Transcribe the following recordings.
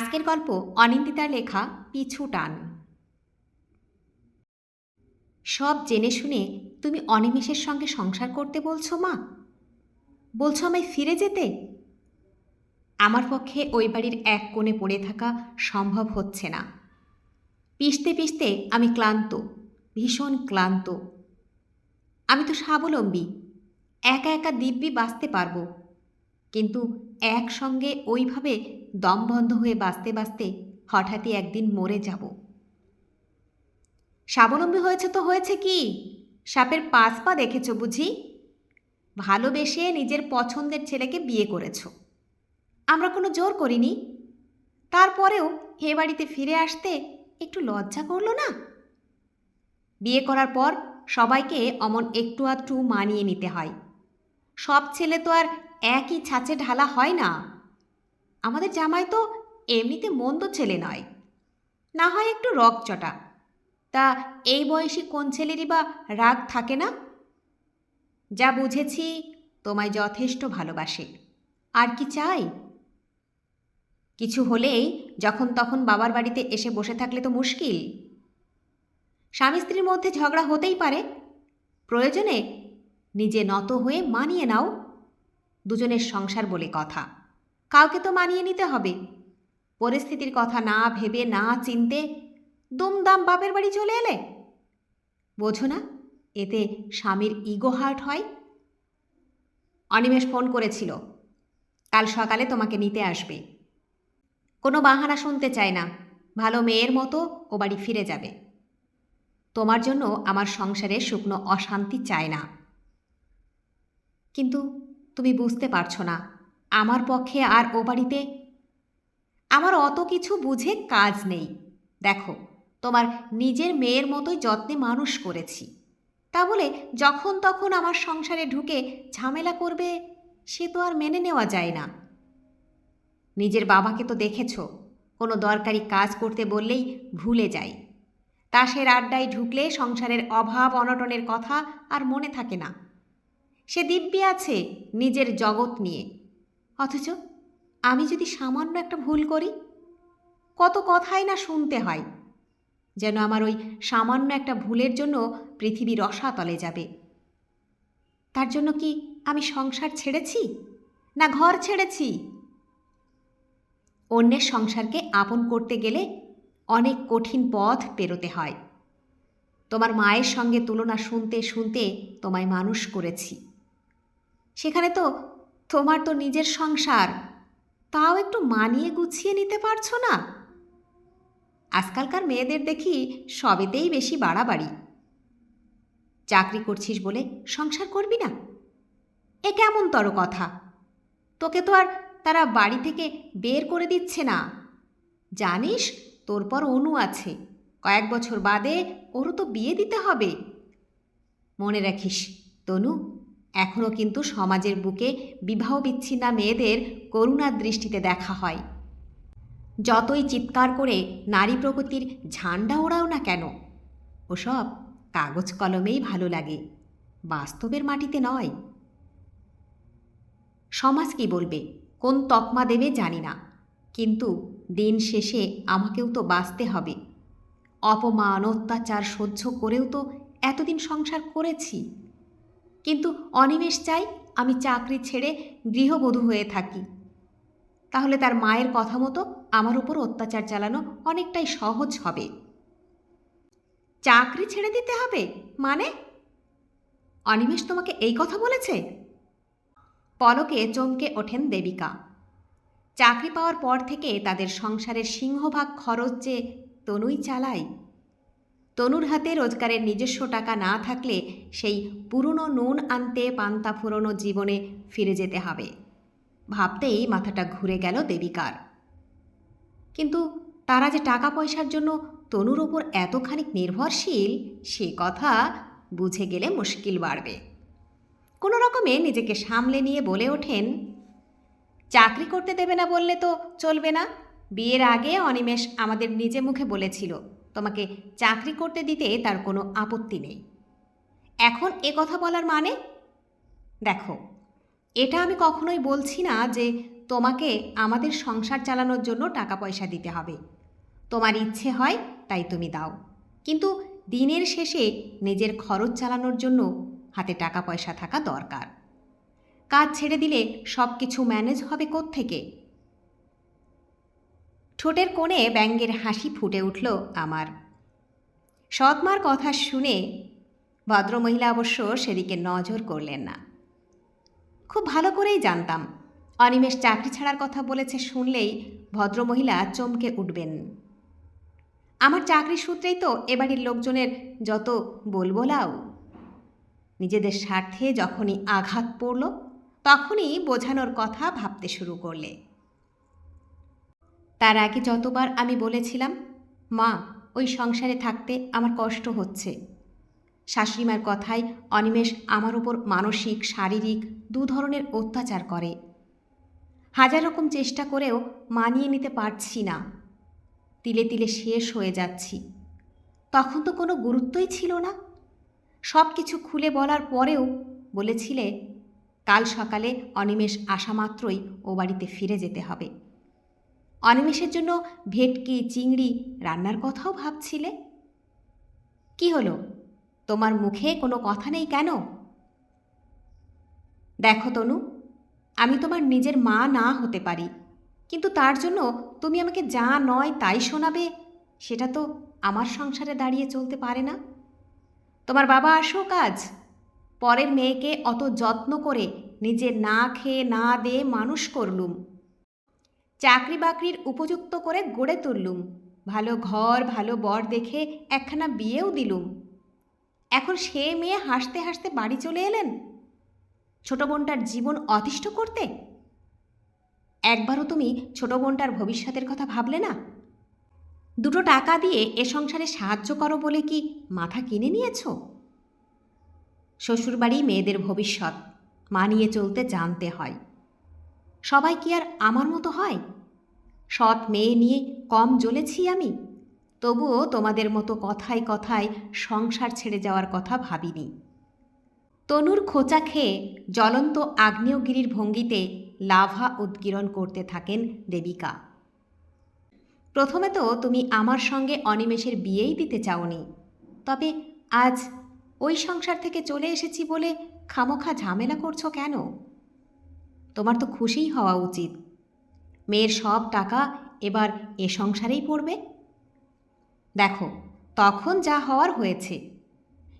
আজকের গল্প অনিন্দিতার লেখা পিছু টান। সব জেনে শুনে তুমি অনিমেষের সঙ্গে সংসার করতে বলছো মা? বলছো আমায় ফিরে যেতে? আমার পক্ষে ওই বাড়ির এক কোণে পড়ে থাকা সম্ভব হচ্ছে না। পিষতে পিষতে আমি ক্লান্ত, ভীষণ ক্লান্ত। আমি তো স্বাবলম্বী, একা একা দিব্যি বাঁচতে পারব। কিন্তু একসঙ্গে ওইভাবে দম বন্ধ হয়ে বাঁচতে বাঁচতে হঠাৎই একদিন মরে যাব। স্বাবলম্বী হয়েছে তো হয়েছে কি? সাপের পাঁচ পা দেখেছ বুঝি? ভালোবেসে নিজের পছন্দের ছেলেকে বিয়ে করেছ। আমরা কোনো জোর করিনি। তারপরেও এ বাড়িতে ফিরে আসতে একটু লজ্জা করল না? বিয়ে করার পর সবাইকে অমন একটু আধটু মানিয়ে নিতে হয়। সব ছেলে তো আর একই ছাঁচে ঢালা হয় না। আমাদের জামাই তো এমনিতে মন্দ ছেলে নয়। না হয় একটু রকচটা। তা এই বয়সী কোন ছেলেরই বা রাগ থাকে না? যা বুঝেছি, তোমায় যথেষ্ট ভালোবাসে। আর কি চাই? কিছু হলেই যখন তখন বাবার বাড়িতে এসে বসে থাকলে তো মুশকিল। স্বামী স্ত্রীর মধ্যে ঝগড়া হতেই পারে। প্রয়োজনে নিজে নত হয়ে মানিয়ে নাও। দুজনের সংসার বলে কথা। কাউকে তো মানিয়ে নিতে হবে। পরিস্থিতির কথা না ভেবে, না চিনতে দুমদাম বাপের বাড়ি চলে এলে? বোঝো না, এতে স্বামীর ইগো হার্ট হয়। অনিমেষ ফোন করেছিল, কাল সকালে তোমাকে নিতে আসবে। কোনো বাহানা শুনতে চায় না, ভালো মেয়ের মতো ও বাড়ি ফিরে যাবে। তোমার জন্য আমার সংসারে শুকনো অশান্তি চায় না। কিন্তু তুমি বুঝতে পারছ না। আমার পক্ষে আর ও বাড়িতে আমার অত কিছু বুঝে কাজ নেই। দেখো, তোমার নিজের মেয়ের মতোই যত্নে মানুষ করেছি। তা বলে যখন তখন আমার সংসারে ঢুকে ঝামেলা করবে, সে তো আর মেনে নেওয়া যায় না। নিজের বাবাকে তো দেখেছ, কোনো দরকারি কাজ করতে বললেই ভুলে যাই তাসের আড্ডায় ঢুকলে সংসারের অভাব, অনটনের কথা আর মনে থাকে না। সে দিব্যি আছে নিজের জগৎ নিয়ে। অথচ আমি যদি সামান্য একটা ভুল করি, কত কথাই না শুনতে হয়, যেন আমার ওই সামান্য একটা ভুলের জন্য পৃথিবী রসাতলে যাবে। তার জন্য কি আমি সংসার ছেড়েছি, না ঘর ছেড়েছি? অন্যের সংসারকে আপন করতে গেলে অনেক কঠিন পথ পেরোতে হয়। তোমার মায়ের সঙ্গে তুলনা শুনতে শুনতে তোমায় মানুষ করেছি। সেখানে তো তোমার তো নিজের সংসার। তাও একটু মানিয়ে গুছিয়ে নিতে পারছ না? আজকালকার মেয়েদের দেখি সবেতেই বেশি বাড়াবাড়ি। চাকরি করছিস বলে সংসার করবি না? এ কেমন তর কথা? তোকে তো আর তারা বাড়ি থেকে বের করে দিচ্ছে না। জানিস তোর পর অনু আছে। কয়েক বছর বাদে ওরও তো বিয়ে দিতে হবে। মনে রাখিস, তনু এখনও কিন্তু সমাজের বুকে বিবাহ বিচ্ছিন্না মেয়েদের করুণার দৃষ্টিতে দেখা হয়। যতই চিৎকার করে নারী প্রগতির ঝান্ডা ওড়াও না কেন, ওসব কাগজ কলমেই ভালো লাগে, বাস্তবের মাটিতে নয়। সমাজ কি বলবে, কোন তকমা দেবে জানি না, কিন্তু দিন শেষে আমাকেও তো বাঁচতে হবে। অপমান, অত্যাচার সহ্য করেও তো এতদিন সংসার করেছি। কিন্তু অনিমেষ চাই আমি চাকরি ছেড়ে গৃহবধূ হয়ে থাকি। তাহলে তার মায়ের কথা মতো আমার উপর অত্যাচার চালানো অনেকটাই সহজ হবে। চাকরি ছেড়ে দিতে হবে? মানে? অনিমেষ তোমাকে এই কথা বলেছে? পলকে চমকে ওঠেন দেবিকা। চাকরি পাওয়ার পর থেকে তাদের সংসারের সিংহভাগ খরচ যে তনুই চালায় তনুর হাতে রোজগারের নিজস্ব টাকা না থাকলে সেই পুরনো নুন আনতে পান্তা ফুরনো জীবনে ফিরে যেতে হবে। ভাবতেই মাথাটা ঘুরে গেল দেবিকার। কিন্তু তারা যে টাকা পয়সার জন্য তনুর ওপর এতখানি নির্ভরশীল, সে কথা বুঝে গেলে মুশকিল বাড়বে। কোনো রকমে নিজেকে সামলে নিয়ে বলে ওঠেন, চাকরি করতে দেবে না বললে তো চলবে না। বিয়ের আগে অনিমেষ আমাদের নিজে মুখে বলেছিল তোমাকে চাকরি করতে দিতে তার কোনো আপত্তি নেই। এখন এ কথা বলার মানে? দেখো, এটা আমি কখনোই বলছি না যে তোমাকে আমাদের সংসার চালানোর জন্য টাকা পয়সা দিতে হবে। তোমার ইচ্ছে হয় তাই তুমি দাও। কিন্তু দিনের শেষে নিজের খরচ চালানোর জন্য হাতে টাকা পয়সা থাকা দরকার। কাজ ছেড়ে দিলে সব কিছু ম্যানেজ হবে থেকে ঠোঁটের কোণে ব্যঙ্গের হাসি ফুটে উঠল আমার। সৎমার কথা শুনে ভদ্রমহিলা অবশ্য সেদিকে নজর করলেন না। খুব ভালো করেই জানতাম। অনিমেষ চাকরি ছাড়ার কথা বলেছে শুনলেই ভদ্রমহিলা চমকে উঠবেন। আমার চাকরি সূত্রেই তো এবাড়ির লোকজনের যত বলবোলাও। নিজেদের স্বার্থে যখনই আঘাত পড়ল, তখনই বোঝানোর কথা ভাবতে শুরু করলে। তার আগে যতবার আমি বলেছিলাম, মা, ওই সংসারে থাকতে আমার কষ্ট হচ্ছে। শাশুড়িমার কথায় অনিমেষ আমার ওপর মানসিক, শারীরিক দু ধরনের অত্যাচার করে। হাজার রকম চেষ্টা করেও মানিয়ে নিতে পারছি না। তিলে তিলে শেষ হয়ে যাচ্ছি। তখন তো কোনো গুরুত্বই ছিল না। সব কিছু খুলে বলার পরেও বলেছিলে, কাল সকালে অনিমেষ আসা মাত্রই ও বাড়িতে ফিরে যেতে হবে। অনিমেষের জন্য ভেটকি, চিংড়ি রান্নার কথাও ভাবছিলে? কি হলো? তোমার মুখে কোনো কথা নেই কেন? দেখো তনু, আমি তোমার নিজের মা না হতে পারি, কিন্তু তার জন্য তুমি আমাকে যা নয় তাই শোনাবে, সেটা তো আমার সংসারে দাঁড়িয়ে চলতে পারে না। তোমার বাবা আসো কাজ। পরের মেয়েকে অত যত্ন করে নিজে না খেয়ে না দিয়ে মানুষ করলুম। চাকরি বাকরির উপযুক্ত করে গড়ে তুললুম। ভালো ঘর, ভালো বর দেখে একখানা বিয়েও দিলুম। এখন সে মেয়ে হাসতে হাসতে বাড়ি চলে এলেন? ছোট বোনটার জীবন অতিষ্ঠ করতে? একবারও তুমি ছোট বোনটার ভবিষ্যতের কথা ভাবলে না? দুটো টাকা দিয়ে এ সংসারে সাহায্য করো বলে কি মাথা কিনে নিয়েছ? শ্বশুরবাড়ি মেয়েদের ভবিষ্যৎ, মানিয়ে চলতে জানতে হয়। সবাই কি আর আমার মতো হয়? সৎ মেয়ে নিয়ে কম জ্বলেছি আমি। তবুও তোমাদের মতো কথায় কথায় সংসার ছেড়ে যাওয়ার কথা ভাবিনি। তনুর খোঁচা খেয়ে জ্বলন্ত আগ্নেয়গিরির ভঙ্গিতে লাভা উদ্গীরণ করতে থাকেন দেবিকা। প্রথমে তো তুমি আমার সঙ্গে অনিমেষের বিয়েই দিতে চাওনি। তবে আজ ওই সংসার থেকে চলে এসেছি বলে খামোখা ঝামেলা করছ কেন? তোমার তো খুশিই হওয়া উচিত। মেয়ের সব টাকা এবার এ সংসারেই পড়বে? দেখো, তখন যা হওয়ার হয়েছে,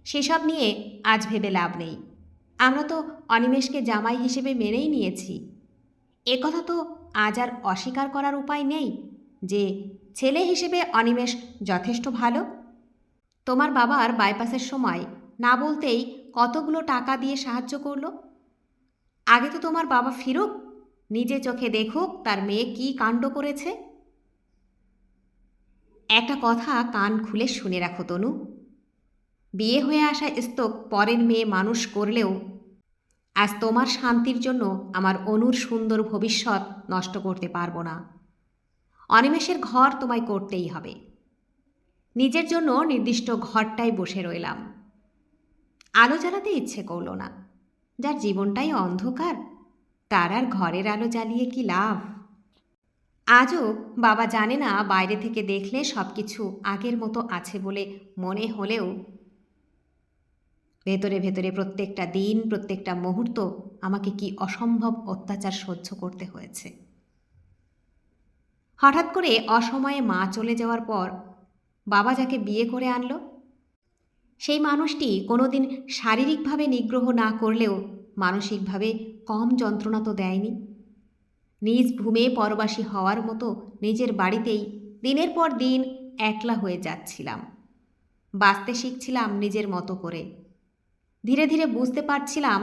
সেসব নিয়ে আজ ভেবে লাভ নেই। আমরা তো অনিমেষকে জামাই হিসেবে মেনেই নিয়েছি। এ কথা তো আজ আর অস্বীকার করার উপায় নেই যে, ছেলে হিসেবে অনিমেষ যথেষ্ট ভালো। তোমার বাবার বাইপাসের সময় না বলতেই কতগুলো টাকা দিয়ে সাহায্য করল? আগে তো তোমার বাবা ফিরুক, নিজে চোখে দেখুক তার মেয়ে কি কাণ্ড করেছে। একটা কথা কান খুলে শুনে রাখো তনু। বিয়ে হয়ে আসা স্তক পরের মেয়ে মানুষ করলেও আজ তোমার শান্তির জন্য আমার অনুর সুন্দর ভবিষ্যৎ নষ্ট করতে পারব না। অনিমেষের ঘর তোমায় করতেই হবে। নিজের জন্য নির্দিষ্ট ঘরটাই বসে রইলাম। আলো জ্বালাতে ইচ্ছে করল না। যার জীবনটাই অন্ধকার, তার আর ঘরের আলো জ্বালিয়ে কি লাভ? আজও বাবা জানে না বাইরে থেকে দেখলে সব কিছু আগের মতো আছে বলে মনে হলেও ভেতরে ভেতরে প্রত্যেকটা দিন, প্রত্যেকটা মুহূর্ত আমাকে কি অসম্ভব অত্যাচার সহ্য করতে হয়েছে। হঠাৎ করে অসময়ে মা চলে যাওয়ার পর বাবা যাকে বিয়ে করে আনলো সেই মানুষটি কোনোদিন শারীরিকভাবে নিগ্রহ না করলেও মানসিকভাবে কম যন্ত্রণা তো দেয়নি। নিজ ভূমে পরবাসী হওয়ার মতো নিজের বাড়িতেই দিনের পর দিন একলা হয়ে যাচ্ছিলাম। বাঁচতে শিখছিলাম নিজের মতো করে। ধীরে ধীরে বুঝতে পারছিলাম,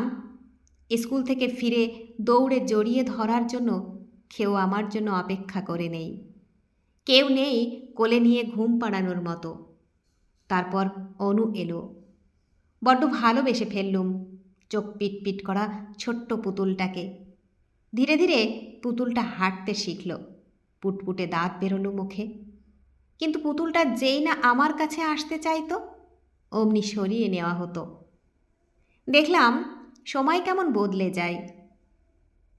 স্কুল থেকে ফিরে দৌড়ে জড়িয়ে ধরার জন্য কেউ আমার জন্য অপেক্ষা করে নেই। কেউ নেই কোলে নিয়ে ঘুম পাড়ানোর মতো। তারপর অনু এলো। বড্ড ভালোবেসে ফেললুম চোখ পিটপিট করা ছোট্ট পুতুলটাকে। ধীরে ধীরে পুতুলটা হাঁটতে শিখল। পুটপুটে দাঁত বেরোলো মুখে। কিন্তু পুতুলটা যেই না আমার কাছে আসতে চাইতো, অমনি সরিয়ে নেওয়া হতো। দেখলাম সময় কেমন বদলে যায়।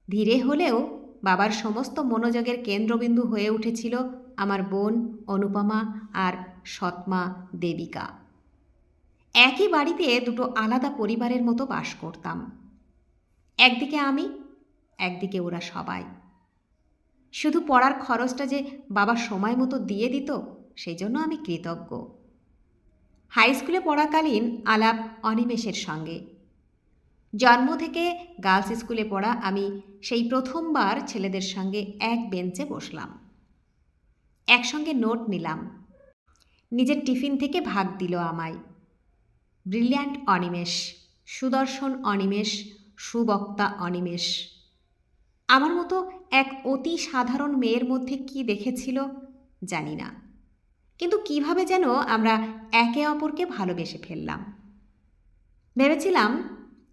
ধীরে হলেও বাবার সমস্ত মনোযোগের কেন্দ্রবিন্দু হয়ে উঠেছিল আমার বোন, অনুপমা আর সৎমা, দেবিকা। একই বাড়িতে দুটো আলাদা পরিবারের মতো বাস করতাম। একদিকে আমি, একদিকে ওরা সবাই। শুধু পড়ার খরচটা যে বাবা সময় মতো দিয়ে দিত সেই জন্য আমি কৃতজ্ঞ। হাই স্কুলে পড়াকালীন আলাপ অনিমেষের সঙ্গে। জন্ম থেকে গার্লস স্কুলে পড়া আমি সেই প্রথমবার ছেলেদের সঙ্গে এক বেঞ্চে বসলাম। একসঙ্গে নোট নিলাম। নিজের টিফিন থেকে ভাগ দিল আমায়। ব্রিলিয়ান্ট অনিমেষ, সুদর্শন অনিমেষ, সুবক্তা অনিমেষ। আমার মতো এক অতি সাধারণ মেয়ের মধ্যে কি দেখেছিল জানি না। কিন্তু কীভাবে যেন আমরা একে অপরকে ভালোবেসে ফেললাম। ভেবেছিলাম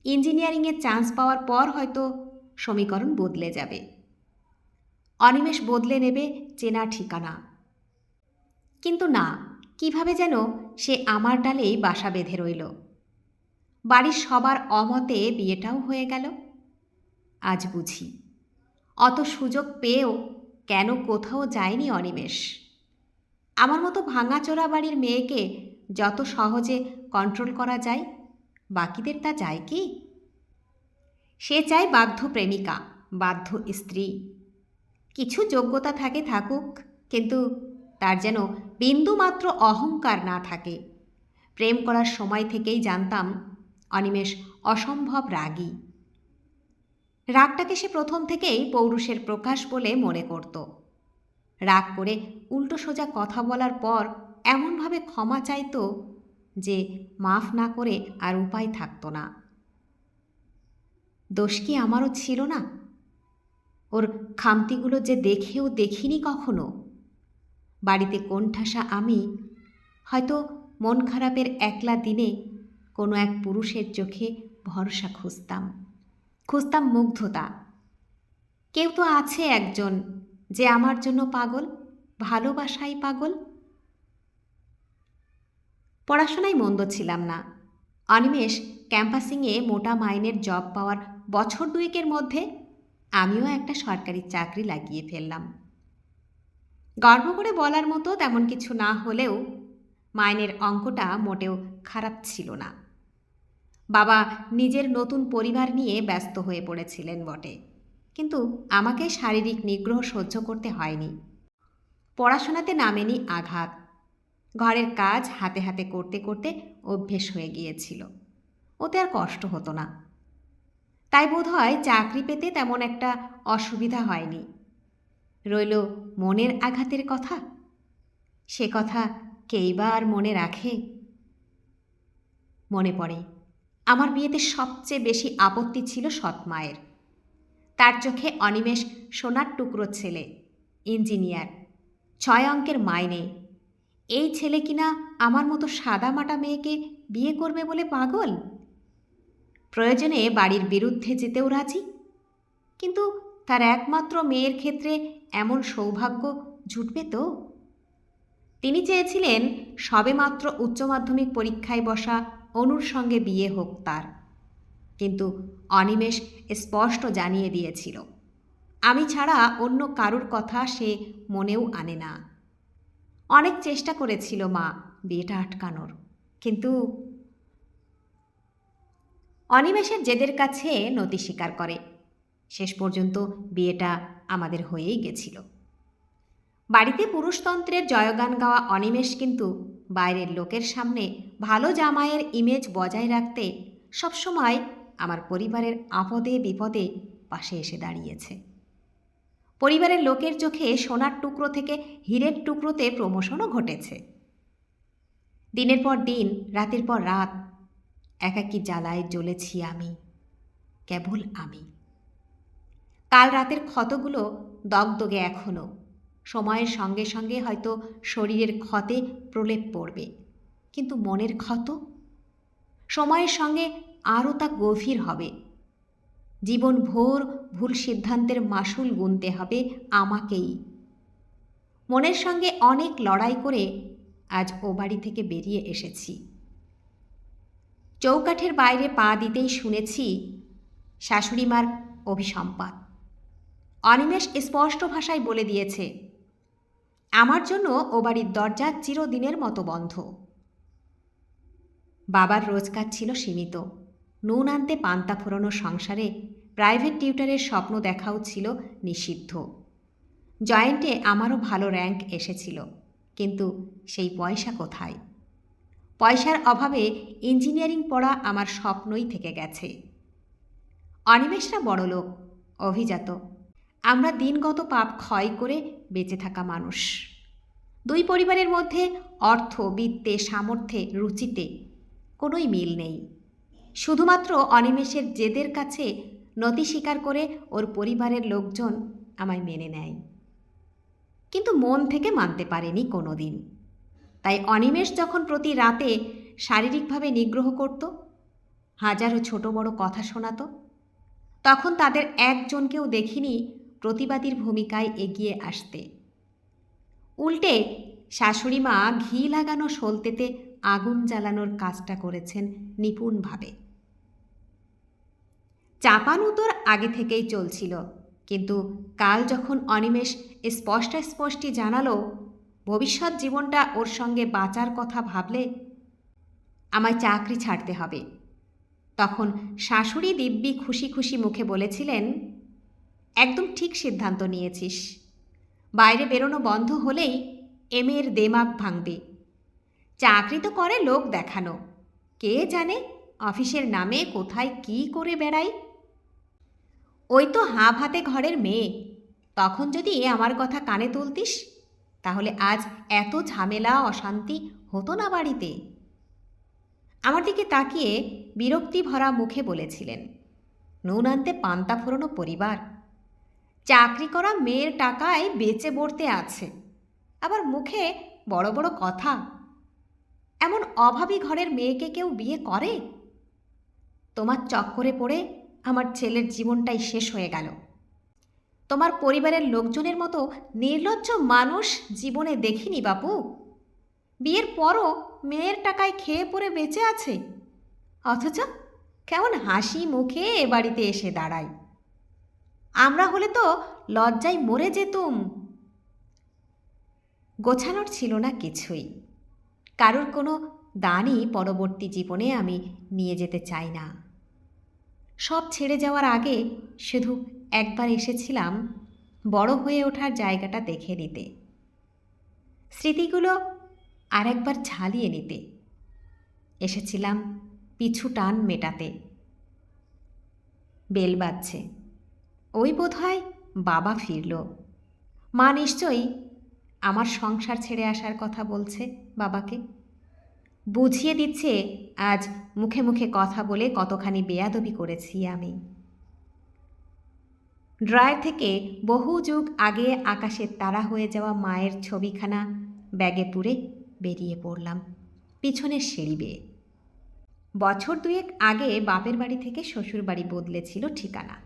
ইঞ্জিনিয়ারিংয়ে চান্স পাওয়ার পর হয়তো সমীকরণ বদলে যাবে। অনিমেষ বদলে নেবে চেনা ঠিকানা। কিন্তু না কীভাবে যেন সে আমার ডালেই বাসা বেঁধে রইল। বাড়ির সবার অমতে বিয়েটাও হয়ে গেল। আজ বুঝি। অত সুযোগ পেয়েও কেন কোথাও যায়নি অনিমেষ। আমার মতো ভাঙাচোরা বাড়ির মেয়েকে যত সহজে কন্ট্রোল করা যায়, বাকিদের তা যায় কি? সে চায় বাধ্য প্রেমিকা, বাধ্য স্ত্রী। কিছু যোগ্যতা থাকে থাকুক, কিন্তু তার যেন বিন্দুমাত্র অহংকার না থাকে। প্রেম করার সময় থেকেই জানতাম, অনিমেষ অসম্ভব রাগী। রাগটাকে সে প্রথম থেকেই পৌরুষের প্রকাশ বলে মনে করত। রাগ করে উল্টো সোজা কথা বলার পর এমনভাবে ক্ষমা চাইতো যে মাফ না করে আর উপায় থাকতো না। দোষ কি আমারও ছিল না? ওর খামতিগুলো যে দেখেও দেখিনি কখনো? বাড়িতে কোণঠাসা আমি, হয়তো মন খারাপের একলা দিনে কোনো এক পুরুষের চোখে ভরসা খুঁজতাম। খুঁজতাম মুগ্ধতা। কেউ তো আছে একজন যে আমার জন্য পাগল, ভালোবাসাই পাগল। পড়াশোনায় মন্দ ছিলাম না। অনিমেষ ক্যাম্পাসিংয়ে মোটা মাইনের জব পাওয়ার বছর দুয়েকের মধ্যে আমিও একটা সরকারি চাকরি লাগিয়ে ফেললাম। গর্ব করে বলার মতো তেমন কিছু না হলেও মাইনের অঙ্কটা মোটেও খারাপ ছিল না। বাবা নিজের নতুন পরিবার নিয়ে ব্যস্ত হয়ে পড়েছিলেন বটে। কিন্তু আমাকে শারীরিক নিগ্রহ সহ্য করতে হয়নি। পড়াশোনাতে নামেনি আঘাত। ঘরের কাজ হাতে হাতে করতে করতে অভ্যেস হয়ে গিয়েছিল। ওতে আর কষ্ট হতো না। তাই বোধ হয় চাকরি পেতে তেমন একটা অসুবিধা হয়নি। রইল মনের আঘাতের কথা? সে কথা কেইবার মনে রাখে? মনে পড়ে, আমার বিয়েতে সবচেয়ে বেশি আপত্তি ছিল সৎ মায়ের। তার চোখে অনিমেষ সোনার টুকরো ছেলে, ইঞ্জিনিয়ার, ছয় অঙ্কের মাইনে। এই ছেলে কিনা আমার মতো সাদা মাটা মেয়েকে বিয়ে করবে বলে পাগল? প্রয়োজনে বাড়ির বিরুদ্ধে যেতেও রাজি? কিন্তু তার একমাত্র মেয়ের ক্ষেত্রে এমন সৌভাগ্য জুটবে তো? তিনি চেয়েছিলেন সবেমাত্র উচ্চ মাধ্যমিক পরীক্ষায় বসা অনুর সঙ্গে বিয়ে হোক তার। কিন্তু অনিমেষ স্পষ্ট জানিয়ে দিয়েছিল, আমি ছাড়া অন্য কারুর কথা সে মনেও আনে না। অনেক চেষ্টা করেছিল মা বিয়েটা আটকানোর, কিন্তু অনিমেষের জেদের কাছে নতি স্বীকার করে। শেষ পর্যন্ত বিয়েটা আমাদের হয়েই গেছিল। বাড়িতে পুরুষতন্ত্রের জয়গান গাওয়া অনিমেষ কিন্তু বাইরের লোকের সামনে ভালো জামাইয়ের ইমেজ বজায় রাখতে সবসময় আমার পরিবারের আপদে বিপদে পাশে এসে দাঁড়িয়েছে। পরিবারের লোকের চোখে সোনার টুকরো থেকে হীরের টুকরোতে প্রমোশনও ঘটেছে। দিনের পর দিন, রাতের পর রাত, একাকী জ্বালায় জ্বলেছি আমি, কেবল আমি। কাল রাতের ক্ষতগুলো দগদগে এখনও সময়ের সঙ্গে সঙ্গে হয়তো শরীরের ক্ষতে প্রলেপ পড়বে। কিন্তু মনের ক্ষত? সময়ের সঙ্গে আরও তা গভীর হবে। জীবন ভোর ভুল সিদ্ধান্তের মাসুল গুনতে হবে আমাকেই। মনের সঙ্গে অনেক লড়াই করে আজ ও বাড়ি থেকে বেরিয়ে এসেছি। চৌকাঠের বাইরে পা দিতেই শুনেছি শাশুড়িমার অভিসম্পাত। অনিমেষ স্পষ্ট ভাষায় বলে দিয়েছে, আমার জন্য ও বাড়ির দরজা চিরদিনের মতো বন্ধ। বাবার রোজগার ছিল সীমিত। নুন আনতে পান্তা ফোরানো সংসারে প্রাইভেট টিউটারের স্বপ্ন দেখাও ছিল নিষিদ্ধ। জয়েন্টে আমারও ভালো র্যাঙ্ক এসেছিল, কিন্তু সেই পয়সা কোথায়? পয়সার অভাবে ইঞ্জিনিয়ারিং পড়া আমার স্বপ্নই থেকে গেছে। অনিমেষরা বড়লোক, অভিজাত। আমরা দিনগত পাপ ক্ষয় করে বেঁচে থাকা মানুষ। দুই পরিবারের মধ্যে অর্থ, বিত্তে, সামর্থ্যে, রুচিতে কোনোই মিল নেই। শুধুমাত্র অনিমেষের জেদের কাছে নতি স্বীকার করে ওর পরিবারের লোকজন আমায় মেনে নেয়। কিন্তু মন থেকে মানতে পারেনি কোনো দিন তাই অনিমেষ যখন প্রতি রাতে শারীরিকভাবে নিগ্রহ করত, হাজারো ছোট বড় কথা শোনাতো, তখন তাদের একজনকেও দেখিনি প্রতিবাদীর ভূমিকায় এগিয়ে আসতে। উল্টে শাশুড়ি মা ঘি লাগানো সলতেতে আগুন জ্বালানোর কাজটা করেছেন নিপুণভাবে। চাপানুতোর আগে থেকেই চলছিল, কিন্তু কাল যখন অনিমেষ স্পষ্টাস্পষ্টি জানালো, ভবিষ্যৎ জীবনটা ওর সঙ্গে বাঁচার কথা ভাবলে আমায় চাকরি ছাড়তে হবে। তখন শাশুড়ি দিব্যি খুশি খুশি মুখে বলেছিলেন একদম ঠিক সিদ্ধান্ত নিয়েছিস। বাইরে বেরোনো বন্ধ হলেই এমের দেমাগ ভাঙবে। চাকরি তো করে লোক দেখানো। কে জানে অফিসের নামে কোথায় কি করে বেড়াই? ওই তো হাঁ ভাতে ঘরের মেয়ে। তখন যদি এ আমার কথা কানে তুলতিস, তাহলে আজ এত ঝামেলা, অশান্তি হতো না বাড়িতে। আমার দিকে তাকিয়ে বিরক্তি ভরা মুখে বলেছিলেন, নুন আনতে পান্তা ফোরানো পরিবার। চাকরি করা মেয়ের টাকায় বেঁচে বড়তে আছে। আবার মুখে বড় বড় কথা। এমন অভাবী ঘরের মেয়েকে কেউ বিয়ে করে? তোমার চক্করে পড়ে আমার ছেলের জীবনটাই শেষ হয়ে গেল। তোমার পরিবারের লোকজনের মতো নির্লজ্জ মানুষ জীবনে দেখিনি বাপু। বিয়ের পরও মেয়ের টাকায় খেয়ে পড়ে বেঁচে আছে। অথচ কেমন হাসি মুখে এ বাড়িতে এসে দাঁড়ায়। আমরা হলে তো লজ্জায় মরে যেতুম। গোছানোর ছিল না কিছুই। কারোর কোনো দানই পরবর্তী জীবনে আমি নিয়ে যেতে চাই না। সব ছেড়ে যাওয়ার আগে শুধু একবার এসেছিলাম বড় হয়ে ওঠার জায়গাটা দেখে নিতে। স্মৃতিগুলো আর একবার ঝালিয়ে নিতে। এসেছিলাম পিছু টান মেটাতে। বেল বাজছে। ওই বোধ হয় বাবা ফিরল। মা নিশ্চয়ই আমার সংসার ছেড়ে আসার কথা বলছে বাবাকে। বুঝিয়ে দিচ্ছে আজ মুখে মুখে কথা বলে কতখানি বেয়াদবি করেছি আমি। ড্রয়ার থেকে বহু যুগ আগে আকাশের তারা হয়ে যাওয়া মায়ের ছবিখানা ব্যাগে পুরে বেরিয়ে পড়লাম পিছনের সিঁড়ি বেয়ে। বছর দুয়েক আগে বাপের বাড়ি থেকে শ্বশুর বাড়ি বদলেছিল ঠিকানা।